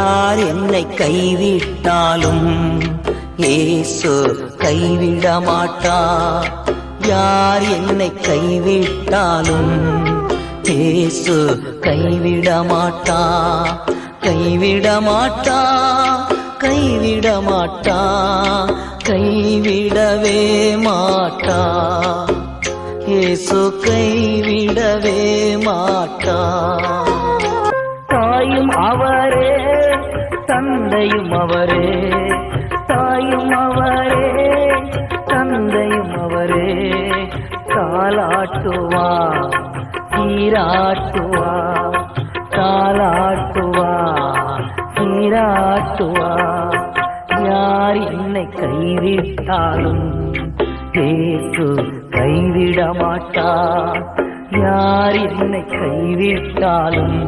யார் என்னை கைவிட்டாலும் ஏசு கைவிட மாட்டார் யார் என்னை கைவிட்டாலும் ஏசு கைவிட மாட்டா கைவிட மாட்டா கைவிட மாட்டா கைவிடவே மாட்டா ஏசு கைவிடவே மாட்டா தாயும் அவரே தந்தையும் அவரே தாயும் அவரே தந்தையும் அவரே தாலாட்டுவா சீராட்டுவா தாலாட்டுவா சீராட்டுவா. யார் என்னை கைவிட்டாலும் இயேசு கைவிட மாட்டா யார் என்னை கைவிட்டாலும்